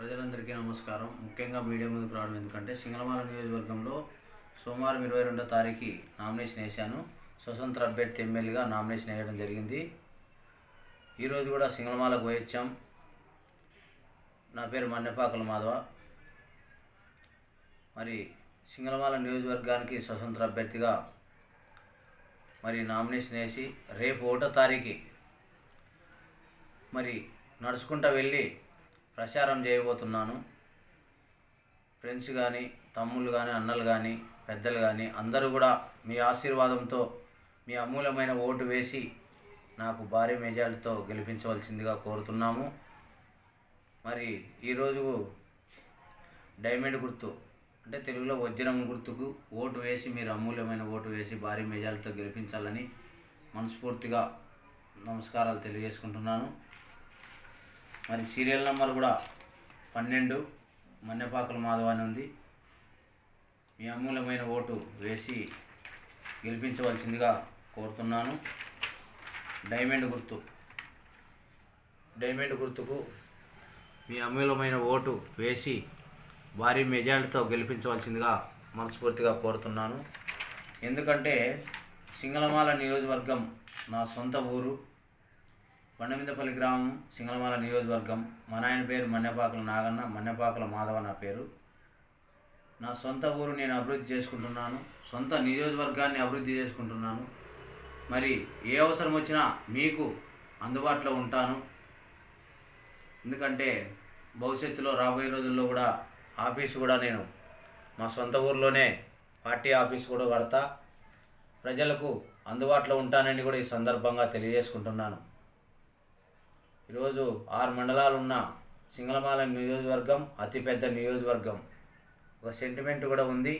ప్రజలందరికీ నమస్కారం. ముఖ్యంగా మీడియా ముందుకు రావడం ఎందుకంటే సింగళమాల నియోజకవర్గంలో సోమవారం ఇరవై రెండో తారీఖు నామినేషన్ వేశాను. స్వతంత్ర అభ్యర్థి ఎమ్మెల్యేగా నామినేషన్ వేయడం జరిగింది. ఈరోజు కూడా సింగళమాలకు పోయొచ్చాం. నా పేరు మన్నెపాకల మాధవ. మరి సింగళమాల నియోజకవర్గానికి స్వతంత్ర అభ్యర్థిగా మరి నామినేషన్ వేసి రేపు ఒకటో తారీఖు మరి నడుచుకుంటా వెళ్ళి ప్రచారం చేయబోతున్నాను. ఫ్రెండ్స్ కానీ తమ్ముళ్ళు కానీ అన్నలు కానీ పెద్దలు కానీ అందరూ కూడా మీ ఆశీర్వాదంతో మీ అమూల్యమైన ఓటు వేసి నాకు భారీ మెజార్టీతో గెలిపించవలసిందిగా కోరుతున్నాము. మరి ఈరోజు డైమండ్ గుర్తు అంటే తెలుగులో వజ్రం గుర్తుకు ఓటు వేసి మీరు అమూల్యమైన ఓటు వేసి భారీ మెజార్టీతో గెలిపించాలని మనస్ఫూర్తిగా నమస్కారాలు తెలియజేసుకుంటున్నాను. మరి సీరియల్ నెంబర్ కూడా పన్నెండు మన్నెపాకల మాధవ అని ఉంది. మీ అమూల్యమైన ఓటు వేసి గెలిపించవలసిందిగా కోరుతున్నాను. డైమండ్ గుర్తు. డైమండ్ గుర్తుకు మీ అమూల్యమైన ఓటు వేసి భారీ మెజార్టీతో గెలిపించవలసిందిగా మనస్ఫూర్తిగా కోరుతున్నాను. ఎందుకంటే సింగళమాల నియోజకవర్గం నా సొంత ఊరు. బండమిందపల్లి గ్రామం సింగళమాల నియోజకవర్గం. మా నాయన పేరు మన్నెపాకల నాగన్న మన్నెపాకల మాధవ నా పేరు. నా సొంత ఊరు నేను అభివృద్ధి చేసుకుంటున్నాను. సొంత నియోజకవర్గాన్ని అభివృద్ధి చేసుకుంటున్నాను. మరి ఏ అవసరం వచ్చినా మీకు అందుబాటులో ఉంటాను. ఎందుకంటే భవిష్యత్తులో రాబోయే రోజుల్లో కూడా ఆఫీసు కూడా నేను మా సొంత ఊర్లోనే పార్టీ ఆఫీస్ కూడా కడతా. ప్రజలకు అందుబాటులో ఉంటానని కూడా ఈ సందర్భంగా తెలియజేసుకుంటున్నాను. ఈరోజు ఆరు మండలాలు ఉన్న సింగళమాల నియోజకవర్గం అతిపెద్ద నియోజకవర్గం. ఒక సెంటిమెంట్ కూడా ఉంది.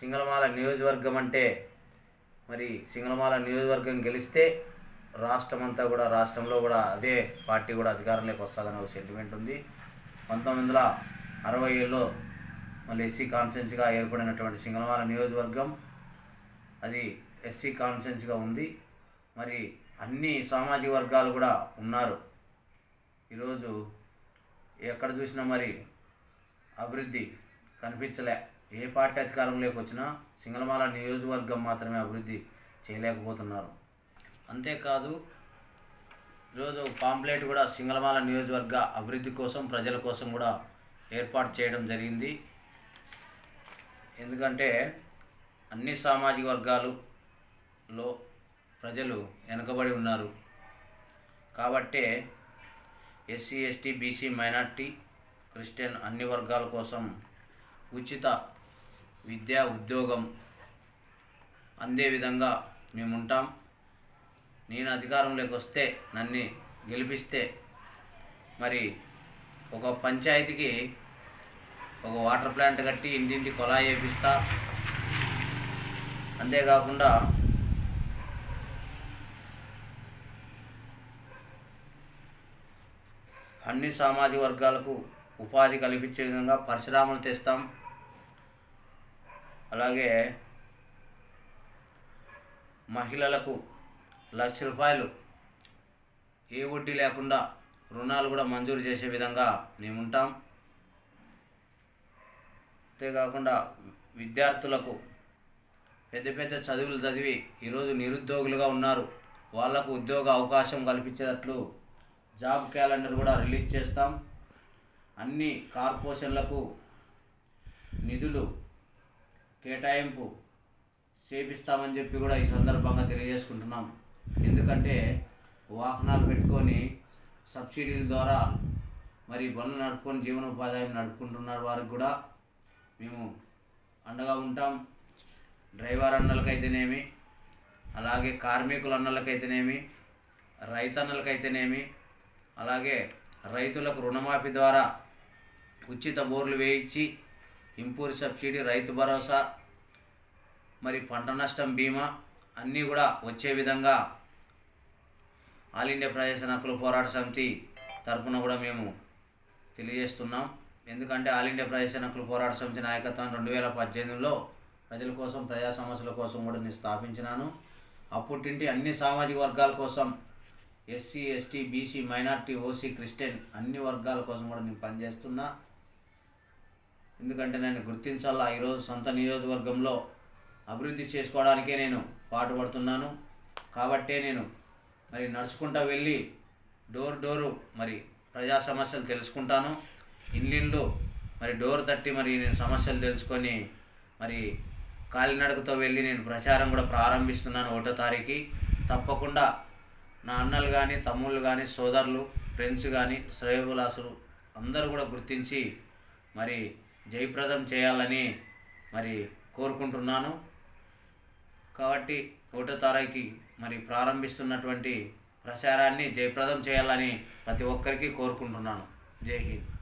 సింగళమాల నియోజకవర్గం అంటే మరి సింగళమాల నియోజకవర్గం గెలిస్తే రాష్ట్రం అంతా కూడా రాష్ట్రంలో కూడా అదే పార్టీ కూడా అధికారంలోకి వస్తుందని ఒక సెంటిమెంట్ ఉంది. పంతొమ్మిది వందల అరవై ఏళ్ళలో మళ్ళీ ఎస్సీ కాన్సెన్స్గా ఏర్పడినటువంటి సింగళమాల నియోజకవర్గం అది ఎస్సీ కాన్సెన్స్గా ఉంది. మరి అన్ని సామాజిక వర్గాలు కూడా ఉన్నారు. ఈరోజు ఎక్కడ చూసినా మరి అభివృద్ధి కనిపించలే. ఏ పార్టీ అధికారంలోకి వచ్చినా సింగళమాల నియోజకవర్గం మాత్రమే అభివృద్ధి చేయలేకపోతున్నారు. అంతేకాదు ఈరోజు పాంప్లెట్ కూడా సింగళమాల నియోజకవర్గ అభివృద్ధి కోసం ప్రజల కోసం కూడా ఏర్పాటు చేయడం జరిగింది. ఎందుకంటే అన్ని సామాజిక వర్గాలులో ప్రజలు వెనుకబడి ఉన్నారు. కాబట్టే SC ST BC minority Christian అన్ని వర్గాల కోసం ఉచిత విద్యా ఉద్యోగం అందే విధంగా మేము ఉంటాం నేను అధికారంలోకి వస్తే నన్ను గెలిపిస్తే మరి ఒక పంచాయతీకి ఒక వాటర్ ప్లాంట్ కట్టి ఇంటింటి కొలాయి వేపిస్తా. అంతేకాకుండా అన్ని సామాజిక వర్గాలకు ఉపాధి కల్పించే విధంగా పరిశ్రమలు తెస్తాం. అలాగే మహిళలకు లక్ష రూపాయలు ఏ వడ్డీ లేకుండా రుణాలు కూడా మంజూరు చేసే విధంగా మేము ఉంటాం అంతేకాకుండా విద్యార్థులకు పెద్ద పెద్ద చదువులు చదివి ఈరోజు నిరుద్యోగులుగా ఉన్నారు. వాళ్ళకు ఉద్యోగ అవకాశం కల్పించేటట్లు జాబ్ క్యాలెండర్ కూడా రిలీజ్ చేస్తాం. అన్ని కార్పొరేషన్లకు నిధులు కేటాయింపు చేపిస్తామని చెప్పి కూడా ఈ సందర్భంగా తెలియజేసుకుంటున్నాం. ఎందుకంటే వాహనాలు పెట్టుకొని సబ్సిడీల ద్వారా మరి బండ్లు నడుపుకొని జీవనోపాధ్యాయం నడుపుకుంటున్నారు వారికి కూడా మేము అండగా ఉంటాం. డ్రైవర్ అన్నలకైతేనేమి అలాగే కార్మికుల అన్నలకైతేనేమి రైతన్నలకైతేనేమి అలాగే రైతులకు రుణమాఫీ ద్వారా ఉచిత బోర్లు వేయించి ఇంపూర్ సబ్సిడీ రైతు భరోసా మరి పంట నష్టం బీమా అన్నీ కూడా వచ్చే విధంగా ఆల్ ఇండియా ప్రజాసేన హక్కుల పోరాట సమితి తరపున కూడా మేము తెలియజేస్తున్నాం. ఎందుకంటే ఆల్ ఇండియా ప్రజాసేన హక్కుల పోరాట సమితి నాయకత్వం రెండు వేల పద్దెనిమిదిలో ప్రజల కోసం ప్రజా సమస్యల కోసం కూడా నేను స్థాపించినాను. అప్పుటింటి అన్ని సామాజిక వర్గాల కోసం SC ST BC minority OC Christian అన్ని వర్గాల కోసం కూడా నేను పనిచేస్తున్నా. ఎందుకంటే నేను గుర్తించాలా ఈరోజు సొంత నియోజకవర్గంలో అభివృద్ధి చేసుకోవడానికే నేను పాటుపడుతున్నాను. కాబట్టే నేను మరి నడుచుకుంటా వెళ్ళి డోర్ డోరు మరి ప్రజా సమస్యలు తెలుసుకుంటాను. ఇల్లు మరి డోర్ తట్టి మరి నేను సమస్యలు తెలుసుకొని మరి కాలినడకతో వెళ్ళి నేను ప్రచారం కూడా ప్రారంభిస్తున్నాను ఒకటో తారీఖు. తప్పకుండా నా అన్నలు కానీ తమ్ముళ్ళు కానీ సోదరులు ఫ్రెండ్స్ కానీ శ్రేయోభిలాసులు అందరూ కూడా గుర్తించి మరి జయప్రదం చేయాలని మరి కోరుకుంటున్నాను. కాబట్టి ఒకటో తారీఖు మరి ప్రారంభిస్తున్నటువంటి ప్రచారాన్ని జయప్రదం చేయాలని ప్రతి ఒక్కరికి కోరుకుంటున్నాను. జై హింద్.